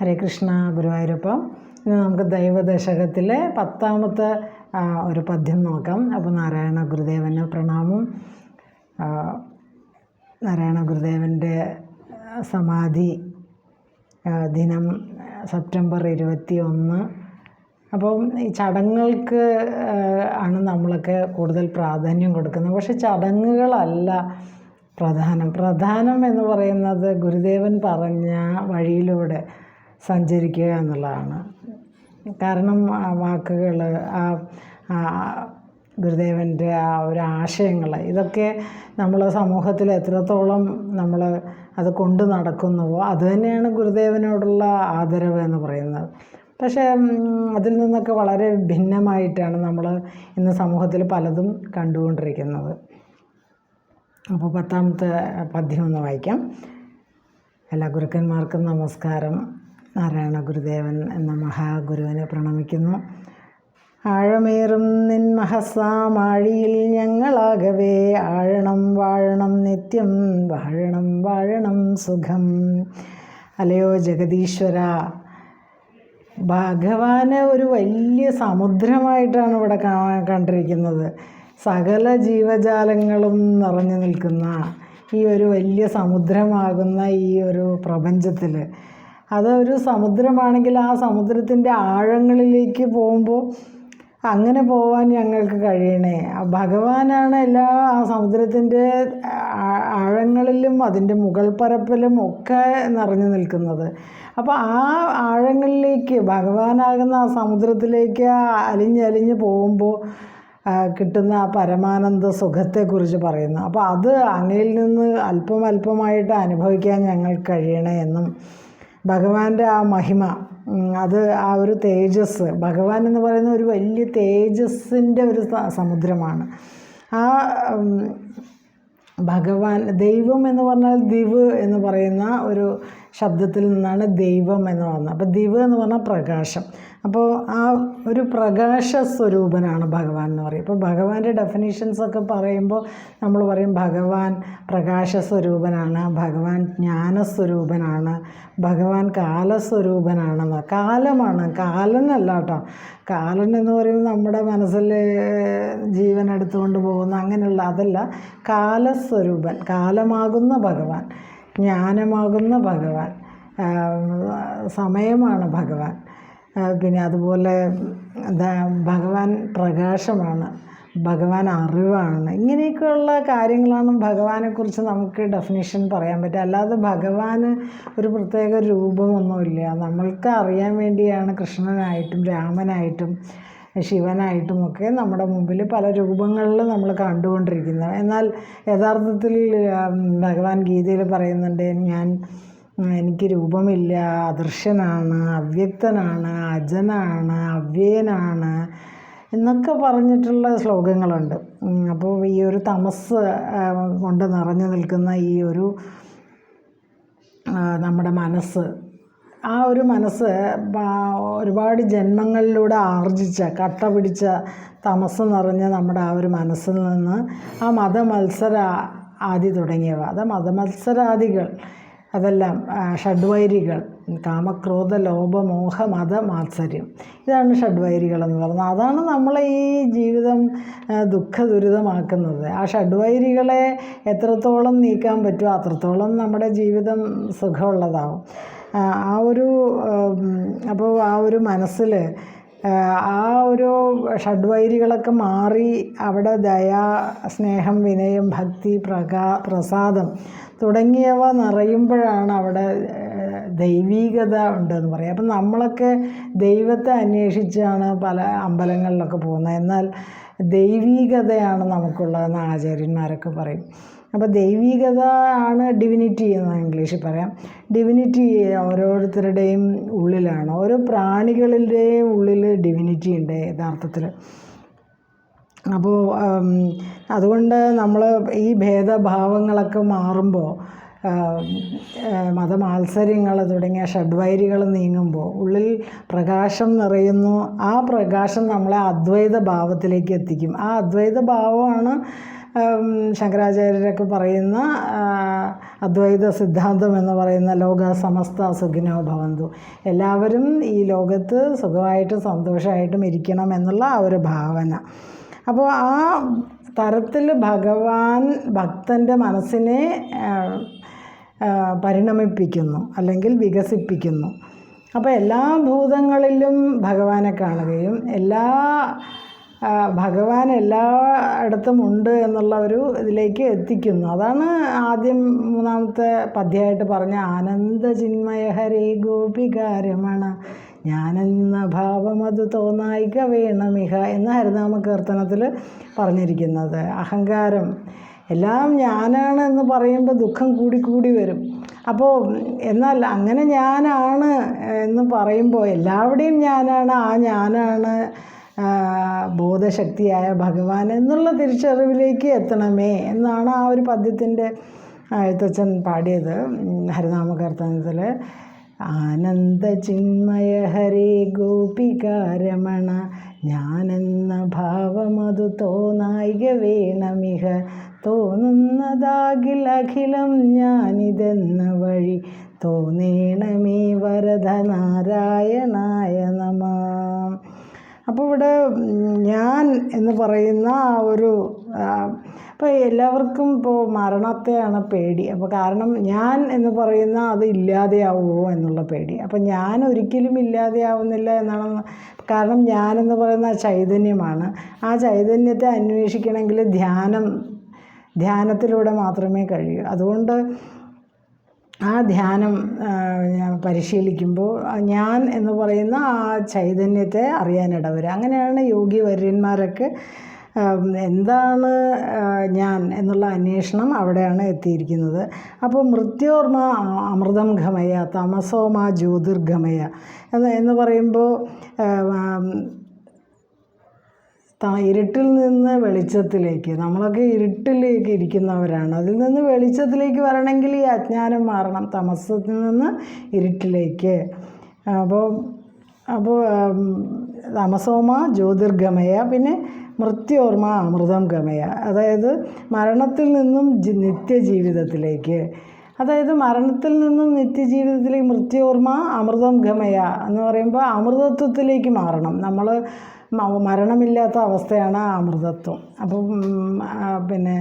ഹരേ കൃഷ്ണ ഗുരുവായൂരപ്പം. ഇന്ന് നമുക്ക് ദൈവദശകത്തിലെ പത്താമത്തെ ഒരു പദ്യം നോക്കാം. അപ്പോൾ നാരായണ ഗുരുദേവന് പ്രണാമം. നാരായണ ഗുരുദേവന്റെ സമാധി ദിനം സെപ്റ്റംബർ ഇരുപത്തി ഒന്ന് അപ്പം ഈ ചടങ്ങുകൾക്ക് ആണ് നമ്മളൊക്കെ കൂടുതൽ പ്രാധാന്യം കൊടുക്കുന്നത്. പക്ഷെ ചടങ്ങുകളല്ല പ്രധാനം. പ്രധാനം എന്ന് പറയുന്നത് ഗുരുദേവൻ പറഞ്ഞ വഴിയിലൂടെ സഞ്ചരിക്കുക എന്നുള്ളതാണ്. കാരണം വാക്കുകൾ ആ ഗുരുദേവന്റെ ആ ഒരു ആശയങ്ങൾ ഇതൊക്കെ നമ്മൾ സമൂഹത്തിൽ എത്രത്തോളം നമ്മൾ അത് കൊണ്ട് നടക്കുന്നുവോ അത് തന്നെയാണ് ഗുരുദേവനോടുള്ള ആദരവ് എന്ന് പറയുന്നത്. പക്ഷേ അതിൽ നിന്നൊക്കെ വളരെ ഭിന്നമായിട്ടാണ് നമ്മൾ ഇന്ന് സമൂഹത്തിൽ പലതും കണ്ടുകൊണ്ടിരിക്കുന്നത്. അപ്പോൾ പത്താമത്തെ പദ്യം ഒന്ന് വായിക്കാം. എല്ലാ ഗുരുക്കന്മാർക്കും നമസ്കാരം. നാരായണ ഗുരുദേവൻ എന്ന മഹാഗുരുവിനെ പ്രണമിക്കുന്നു. ആഴമേറും നിൻ മഹസാമാഴിയിൽ ഞങ്ങളാകവേ. ആഴണം വാഴണം നിത്യം വാഴണം വാഴണം സുഖം. അലയോ ജഗദീശ്വര ഭഗവാന് ഒരു വലിയ സമുദ്രമായിട്ടാണ് ഇവിടെ കണ്ടിരിക്കുന്നത്. സകല ജീവജാലങ്ങളും നിറഞ്ഞു നിൽക്കുന്ന ഈ ഒരു വലിയ സമുദ്രമാകുന്ന ഈ ഒരു പ്രപഞ്ചത്തിൽ അതൊരു സമുദ്രമാണെങ്കിൽ ആ സമുദ്രത്തിന്റെ ആഴങ്ങളിലേക്ക് പോകുമ്പോൾ അങ്ങനെ പോകാൻ ഞങ്ങൾക്ക് കഴിയണേ. ഭഗവാനാണ് എല്ലാ ആ സമുദ്രത്തിന്റെ ആഴങ്ങളിലും അതിന്റെ മുകൾ പരപ്പിലും ഒക്കെ നിറഞ്ഞു നിൽക്കുന്നത്. അപ്പോൾ ആ ആഴങ്ങളിലേക്ക് ഭഗവാനാകുന്ന ആ സമുദ്രത്തിലേക്ക് അലിഞ്ഞലിഞ്ഞ് പോകുമ്പോൾ കിട്ടുന്ന ആ പരമാനന്ദ സുഖത്തെക്കുറിച്ച് പറയുന്നു. അപ്പോൾ അത് അങ്ങയിൽ നിന്ന് അല്പം അല്പമായിട്ട് അനുഭവിക്കാൻ ഞങ്ങൾക്ക് കഴിയണേ എന്നും ഭഗവാന്റെ ആ മഹിമ അത് ആ ഒരു തേജസ് ഭഗവാൻ എന്ന് പറയുന്ന ഒരു വലിയ തേജസ്സിന്റെ ഒരു സമുദ്രമാണ്. ആ ഭഗവാൻ ദൈവം എന്ന് പറഞ്ഞാൽ ദിവ് എന്ന് പറയുന്ന ഒരു ശബ്ദത്തിൽ നിന്നാണ് ദൈവം എന്ന് പറഞ്ഞത്. അപ്പോൾ ദൈവം എന്ന് പറഞ്ഞാൽ പ്രകാശം. അപ്പോൾ ആ ഒരു പ്രകാശ സ്വരൂപനാണ് ഭഗവാൻ എന്ന് പറയും. ഇപ്പോൾ ഭഗവാന്റെ ഡെഫിനേഷൻസ് ഒക്കെ പറയുമ്പോൾ നമ്മൾ പറയും ഭഗവാൻ പ്രകാശ സ്വരൂപനാണ് ഭഗവാൻ ജ്ഞാനസ്വരൂപനാണ് ഭഗവാൻ കാലസ്വരൂപനാണെന്ന് കാലമാണ് കാലനല്ല കേട്ടോ. കാലൻ എന്ന് പറയുമ്പോൾ നമ്മുടെ മനസ്സിൽ ജീവൻ എടുത്തുകൊണ്ട് പോകുന്ന അങ്ങനെയുള്ള അതല്ല. കാലസ്വരൂപൻ കാലമാകുന്ന ഭഗവാൻ. ജ്ഞാനമാകുന്ന ഭഗവാൻ. സമയമാണ് ഭഗവാൻ. പിന്നെ അതുപോലെ ഭഗവാൻ പ്രകാശമാണ് ഭഗവാൻ അറിവാണ്. ഇങ്ങനെയൊക്കെയുള്ള കാര്യങ്ങളാണ് ഭഗവാനെക്കുറിച്ച് നമുക്ക് ഡെഫിനേഷൻ പറയാൻ പറ്റുക. അല്ലാതെ ഭഗവാന് ഒരു പ്രത്യേക രൂപമൊന്നുമില്ല. നമ്മൾക്ക് അറിയാൻ വേണ്ടിയാണ് കൃഷ്ണനായിട്ടും രാമനായിട്ടും ശിവനായിട്ടും ഒക്കെ നമ്മുടെ മുമ്പിൽ പല രൂപങ്ങളിൽ നമ്മൾ കണ്ടുകൊണ്ടിരിക്കുന്നത് എന്നാൽ യഥാർത്ഥത്തിൽ ഭഗവാൻ ഗീതയിൽ പറയുന്നുണ്ട് ഞാൻ എനിക്ക് രൂപമില്ല. അദൃശ്യനാണ് അവ്യക്തനാണ് അജനാണ് അവ്യയനാണ് എന്നൊക്കെ പറഞ്ഞിട്ടുള്ള ശ്ലോകങ്ങളുണ്ട്. അപ്പോൾ ഈ ഒരു തമസ് കൊണ്ട് നിറഞ്ഞു നിൽക്കുന്ന ഈ ഒരു നമ്മുടെ മനസ്സ് ആ ഒരു മനസ്സ് ഒരുപാട് ജന്മങ്ങളിലൂടെ ആർജിച്ച കട്ട പിടിച്ച തമസ് നിറഞ്ഞ നമ്മുടെ ആ ഒരു മനസ്സിൽ നിന്ന് ആ മതമത്സര ആദി തുടങ്ങിയവ അത് മതമത്സരാദികൾ അതെല്ലാം ഷഡ്വൈരികൾ കാമക്രോധ ലോപമോഹ മത മാത്സര്യം. ഇതാണ് ഷഡ്വൈരികൾ എന്ന് പറയുന്നത്. അതാണ് നമ്മളെ ഈ ജീവിതം ദുഃഖ ദുരിതമാക്കുന്നത്. ആ ഷഡ്വൈരികളെ എത്രത്തോളം നീക്കാൻ പറ്റുമോ അത്രത്തോളം നമ്മുടെ ജീവിതം സുഖമുള്ളതാവും. ആ, ഒരു അപ്പോൾ ആ ഒരു മനസ്സിൽ ആ ഒരു ഷഡ്വൈരികളൊക്കെ മാറി അവിടെ ദയ സ്നേഹം വിനയം ഭക്തി പ്രകാ പ്രസാദം തുടങ്ങിയവ നിറയുമ്പോഴാണ് അവിടെ ദൈവീകത ഉണ്ടെന്ന് പറയാം. അപ്പം നമ്മളൊക്കെ ദൈവത്തെ അന്വേഷിച്ചാണ് പല അമ്പലങ്ങളിലൊക്കെ പോകുന്നത്. എന്നാൽ ദൈവീകതയാണ് നമുക്കുള്ളതെന്ന് ആചാര്യന്മാരൊക്കെ പറയും. അപ്പോൾ ദൈവികത ആണ് ഡിവിനിറ്റി എന്ന് ഇംഗ്ലീഷിൽ പറയാം. ഡിവിനിറ്റി ഓരോരുത്തരുടെയും ഉള്ളിലാണ്. ഓരോ പ്രാണികളുടെയും ഉള്ളിൽ ഡിവിനിറ്റി ഉണ്ട് യഥാർത്ഥത്തിൽ അപ്പോൾ അതുകൊണ്ട് നമ്മൾ ഈ ഭേദഭാവങ്ങളൊക്കെ മാറുമ്പോൾ മതമാത്സര്യങ്ങൾ തുടങ്ങിയ ഷഡ്വൈരികൾ നീങ്ങുമ്പോൾ ഉള്ളിൽ പ്രകാശം നിറയുന്നു. ആ പ്രകാശം നമ്മളെ അദ്വൈത ഭാവത്തിലേക്ക് എത്തിക്കും. ആ അദ്വൈത ഭാവമാണ് ശങ്കരാചാര്യരൊക്കെ പറയുന്ന അദ്വൈത സിദ്ധാന്തം എന്ന് പറയുന്ന ലോക സമസ്ത സുഖിനോ ഭവന്തു. എല്ലാവരും ഈ ലോകത്ത് സുഖമായിട്ടും സന്തോഷമായിട്ടും ഇരിക്കണം എന്നുള്ള ആ ഒരു ഭാവന. അപ്പോൾ ആ തരത്തിൽ ഭഗവാൻ ഭക്തന്റെ മനസ്സിനെ പരിണമിപ്പിക്കുന്നു അല്ലെങ്കിൽ വികസിപ്പിക്കുന്നു. അപ്പോൾ എല്ലാ ഭൂതങ്ങളിലും ഭഗവാനെ കാണുകയും എല്ലാ ആ, എല്ലാ ഇടത്തും ഉണ്ട് എന്നുള്ള ഒരു ഇതിലേക്ക് എത്തിക്കുന്നു. അതാണ് ആദ്യം മൂന്നാമത്തെ പദ്യമായിട്ട് പറഞ്ഞ ആനന്ദചിന്മയ ഹരേ ഗോപികാരമണ ഞാനെന്ന ഭാവം അത് തോന്നായിക വേണമിഹ എന്ന ഹരിനാമ കീർത്തനത്തിൽ പറഞ്ഞിരിക്കുന്നത്. അഹങ്കാരം എല്ലാം ഞാനാണ് എന്ന് പറയുമ്പോൾ ദുഃഖം കൂടി കൂടി വരും. അപ്പോൾ എന്നാൽ അങ്ങനെ ഞാനാണ് എന്ന് പറയുമ്പോൾ എല്ലാവിടെയും ഞാനാണ് ആ ഞാനാണ് ബോധശക്തിയായ ഭഗവാൻ എന്നുള്ള തിരിച്ചറിവിലേക്ക് എത്തണമേ എന്നാണ് ആ ഒരു പദ്യത്തിന്റെ എഴുത്തച്ഛൻ പാടിയത്. ഹരിനാമകർത്തനത്തിൽ ആനന്ദ ചിന്മയ ഹരേ ഗോപികാരമണ ഞാനെന്ന ഭാവമതു തോന്നായിക വേണമിഹ തോന്നുന്നതാകിൽ അഖിലം ഞാനിതെന്ന വഴി തോന്നേണമേ വരദ നാരായണായ നമ അപ്പോൾ ഇവിടെ ഞാൻ എന്ന് പറയുന്ന ആ ഒരു ഇപ്പോൾ എല്ലാവർക്കും ഇപ്പോൾ മരണത്തെയാണ് പേടി. അപ്പോൾ കാരണം ഞാൻ എന്ന് പറയുന്ന അത് ഇല്ലാതെയാവുമോ എന്നുള്ള പേടി. അപ്പോൾ ഞാൻ ഒരിക്കലും ഇല്ലാതെയാവുന്നില്ല എന്നാണ് കാരണം ഞാൻ എന്ന് പറയുന്ന ചൈതന്യമാണ്. ആ ചൈതന്യത്തെ അന്വേഷിക്കണമെങ്കിൽ ധ്യാനം ധ്യാനത്തിലൂടെ മാത്രമേ കഴിയൂ. അതുകൊണ്ട് ആ ധ്യാനം പരിശീലിക്കുമ്പോൾ ഞാൻ എന്ന് പറയുന്ന ആ ചൈതന്യത്തെ അറിയാനിട വരും അങ്ങനെയാണ് യോഗി വര്യന്മാരൊക്കെ എന്താണ് ഞാൻ എന്നുള്ള അന്വേഷണം അവിടെയാണ് എത്തിയിരിക്കുന്നത്. അപ്പോൾ മൃത്യോർമ അമൃതം ഘമയ തമസോമ ജ്യോതിർഗമയ എന്ന് എന്ന് പറയുമ്പോൾ ഇരുട്ടിൽ നിന്ന് വെളിച്ചത്തിലേക്ക്. നമ്മളൊക്കെ ഇരുട്ടിലേക്ക് ഇരിക്കുന്നവരാണ്. അതിൽ നിന്ന് വെളിച്ചത്തിലേക്ക് വരണമെങ്കിൽ ഈ അജ്ഞാനം മാറണം. തമസത്തിൽ നിന്ന് ഇരുട്ടിലേക്ക്. അപ്പോൾ അപ്പോൾ തമസോമ ജ്യോതിർഗമയ പിന്നെ മൃത്യോർമ അമൃതം ഗമയ അതായത് മരണത്തിൽ നിന്നും നിത്യജീവിതത്തിലേക്ക്. അതായത് മരണത്തിൽ നിന്നും നിത്യജീവിതത്തിലേക്ക് മൃത്യോർമ അമൃതം ഗമയ എന്ന് പറയുമ്പോൾ അമൃതത്വത്തിലേക്ക് മാറണം. നമ്മൾ മരണമില്ലാത്ത അവസ്ഥയാണ് അമൃതത്വം. അപ്പം പിന്നെ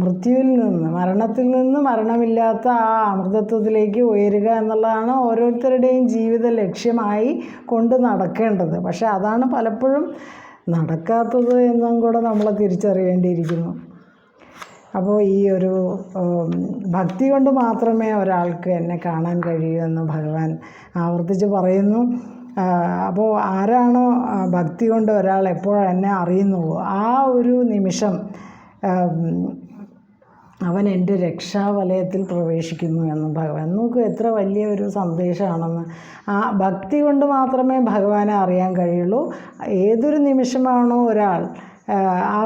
മൃത്യുവിൽ നിന്ന് മരണത്തിൽ നിന്ന് മരണമില്ലാത്ത ആ അമൃതത്വത്തിലേക്ക് ഉയരുക എന്നുള്ളതാണ് ഓരോരുത്തരുടെയും ജീവിത ലക്ഷ്യമായി കൊണ്ട് നടക്കേണ്ടത്. പക്ഷേ അതാണ് പലപ്പോഴും നടക്കാത്തത് എന്നും കൂടെ നമ്മൾ തിരിച്ചറിയേണ്ടിയിരിക്കുന്നു. അപ്പോൾ ഈ ഒരു ഭക്തി കൊണ്ട് മാത്രമേ ഒരാൾക്ക് എന്നെ കാണാൻ കഴിയൂ എന്ന് ഭഗവാൻ ആവർത്തിച്ച് പറയുന്നു. അപ്പോൾ ആരാണോ ഭക്തി കൊണ്ട് ഒരാൾ എപ്പോഴും എന്നെ അറിയുന്നുവോ ആ ഒരു നിമിഷം അവൻ എന്റെ രക്ഷാവലയത്തിൽ പ്രവേശിക്കുന്നു എന്ന് ഭഗവാൻ. നോക്കൂ എത്ര വലിയ ഒരു സന്ദേശമാണെന്ന്. ആ ഭക്തി കൊണ്ട് മാത്രമേ ഭഗവാനെ അറിയാൻ കഴിയുള്ളൂ. ഏതൊരു നിമിഷമാണോ ഒരാൾ ആ,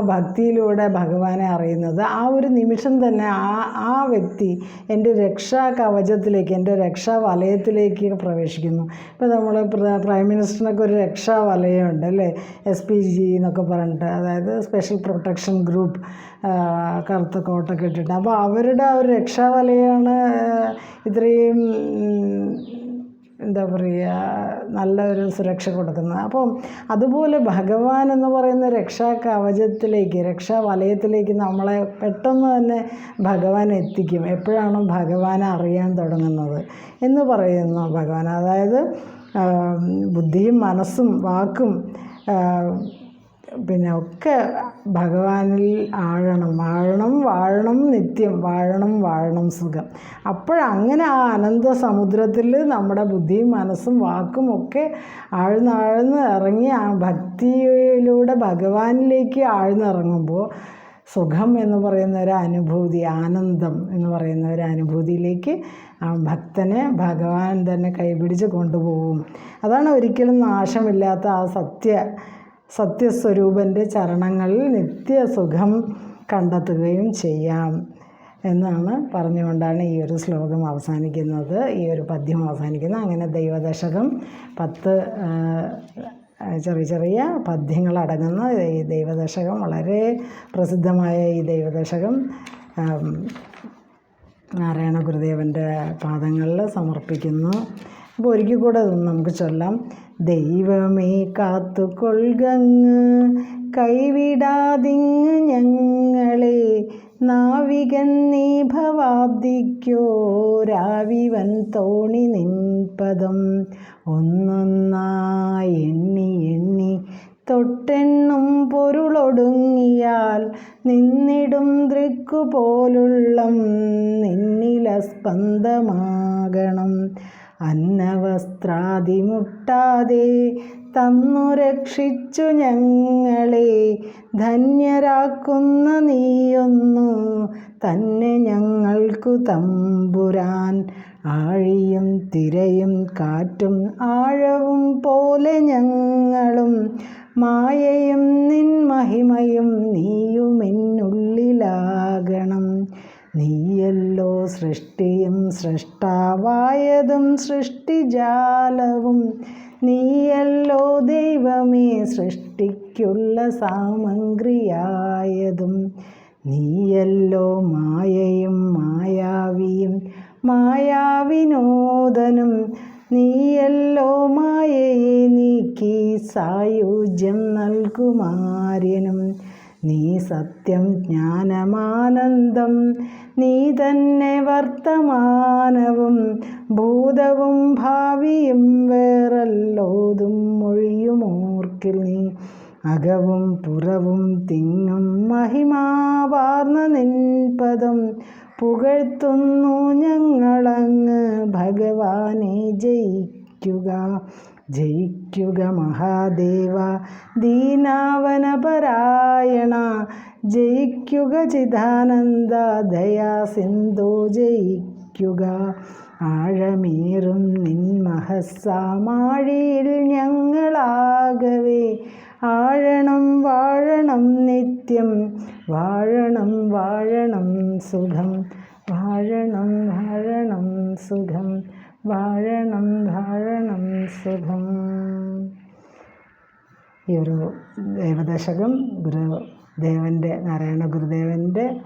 ഭക്തിയിലൂടെ ഭഗവാനെ അറിയുന്നത്. ആ ഒരു നിമിഷം തന്നെ ആ ആ വ്യക്തി എന്റെ രക്ഷാ കവചത്തിലേക്ക് എന്റെ രക്ഷാ വലയത്തിലേക്ക് പ്രവേശിക്കുന്നു. ഇപ്പോൾ നമ്മൾ പ്രൈം മിനിസ്റ്ററിനൊക്കെ ഒരു രക്ഷാ വലയമുണ്ട് അല്ലേ? എസ് പി ജി എന്നൊക്കെ പറഞ്ഞിട്ട് അതായത് സ്പെഷ്യൽ പ്രൊട്ടക്ഷൻ ഗ്രൂപ്പ് കറുത്ത കോട്ടൊക്കെ ഇട്ടിട്ട്. അപ്പോൾ അവരുടെ ആ ഒരു രക്ഷാവലയാണ് ഇത്രയും ഉം, എന്താ പറയുക നല്ലൊരു സുരക്ഷ കൊടുക്കുന്നത് അപ്പം അതുപോലെ ഭഗവാൻ എന്ന് പറയുന്ന രക്ഷാ കവചത്തിലേക്ക് രക്ഷാ വലയത്തിലേക്ക് നമ്മളെ പെട്ടെന്ന് തന്നെ ഭഗവാൻ എത്തിക്കും. എപ്പോഴാണോ ഭഗവാനെ അറിയാൻ തുടങ്ങുന്നത് എന്ന് പറയുന്നു ഭഗവാൻ. അതായത് ബുദ്ധിയും മനസ്സും വാക്കും പിന്നെ ഒക്കെ ഭഗവാനിൽ ആഴണം ആഴണം വാഴണം നിത്യം വാഴണം വാഴണം സുഖം. അപ്പോഴങ്ങനെ ആ അനന്ത സമുദ്രത്തിൽ നമ്മുടെ ബുദ്ധിയും മനസ്സും വാക്കും ഒക്കെ ആഴ്ന്നാഴ്ന്ന് ഇറങ്ങി ആ ഭക്തിയിലൂടെ ഭഗവാനിലേക്ക് ആഴ്ന്നിറങ്ങുമ്പോൾ സുഖം എന്ന് പറയുന്ന ഒരു അനുഭൂതി ആനന്ദം എന്ന് പറയുന്ന ഒരു അനുഭൂതിയിലേക്ക് ആ ഭക്തനെ ഭഗവാൻ തന്നെ കൈപിടിച്ച് കൊണ്ടുപോകും. അതാണ് ഒരിക്കലും നാശമില്ലാത്ത ആ സത്യ സത്യസ്വരൂപന്റെ ചരണങ്ങളിൽ നിത്യസുഖം കണ്ടെത്തുകയും ചെയ്യാം എന്നാണ് പറഞ്ഞുകൊണ്ടാണ് ഈ ഒരു ശ്ലോകം അവസാനിക്കുന്നത് ഈ ഒരു പദ്യം അവസാനിക്കുന്നത്. അങ്ങനെ ദൈവദശകം പത്ത് ചെറിയ ചെറിയ പദ്യങ്ങളടങ്ങുന്ന ഈ ദൈവദശകം വളരെ പ്രസിദ്ധമായ ഈ ദൈവദശകം നാരായണ ഗുരുദേവന്റെ പാദങ്ങളിൽ സമർപ്പിക്കുന്നു. അപ്പോൾ ഒരിക്കൽ കൂടെ നമുക്ക് ചൊല്ലാം. ദൈവമേ കാത്തുകൊள்കങ്ങ് കൈവിടാതിങ്ങ് ഞങ്ങളെ. നാവികൻ നീ ഭവാബ്ദിക്കോരാവിവൻ തോണി നിൻപദം. ഒന്നൊന്നായി എണ്ണി എണ്ണി. തൊട്ടെണ്ണും പൊരുളൊടുങ്ങിയാൽ നിന്നിടും ദൃക്കുപോലുള്ള നിന്നില സ്പന്ദമാകണം അന്നവസ്ത്രാദി മുട്ടാതെ തന്നു രക്ഷിച്ചു ഞങ്ങളെ. ധന്യരാക്കുന്ന നീയൊന്നു തന്നെ ഞങ്ങൾക്കു തമ്പുരാൻ. ആഴിയും തിരയും കാറ്റും ആഴവും പോലെ ഞങ്ങളും. മായയും നിൻ മഹിമയും നീയുമെന്നുള്ളിലാകണം. നീയല്ലോ സൃഷ്ടിയും സൃഷ്ടാവായതും സൃഷ്ടിജാലവും. നീയല്ലോ ദൈവമേ സൃഷ്ടിക്കുള്ള സാമഗ്രിയായതും. നീയല്ലോ മായയും മായാവിയും മായാവിനോദനും. നീയല്ലോ മായയെ നീക്കി സായുജ്യം നൽകുമാര്യനും. നീ സത്യം ജ്ഞാനമാനന്ദം നീ തന്നെ വർത്തമാനവും ഭൂതവും ഭാവിയും വേറല്ലോതും മൊഴിയുമോർക്കിൽ നീ. അകവും പുറവും തിങ്ങും മഹിമാവാർന്ന നിൻപദം പുകഴ്ത്തുന്നു ഞങ്ങളങ്ങ് ഭഗവാനെ ജയിക്കുക. ജയിക്കുക മഹാദേവ ദീനാവനപരായണ. ജയിക്കുക ചിദാനന്ദ ദയാ സിന്ധു ജയിക്കുക. ആഴമേറും നിൻ മഹസ്സാമാഴിയിൽ ഞങ്ങളാകവേ. ആഴണം വാഴണം നിത്യം വാഴണം വാഴണം സുഖം. വാഴണം വാഴണം സുഖം. വാഴണം ധാരണം സുഖം ഈ ഒരു ദേവദശകം ഗുരുദേവന്റെ നാരായണ ഗുരുദേവന്റെ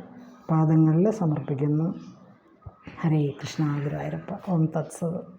പാദങ്ങളിൽ സമർപ്പിക്കുന്നു. ഹരേ കൃഷ്ണ ഗുരുവായൂരപ്പ. ഓം തത്സത്.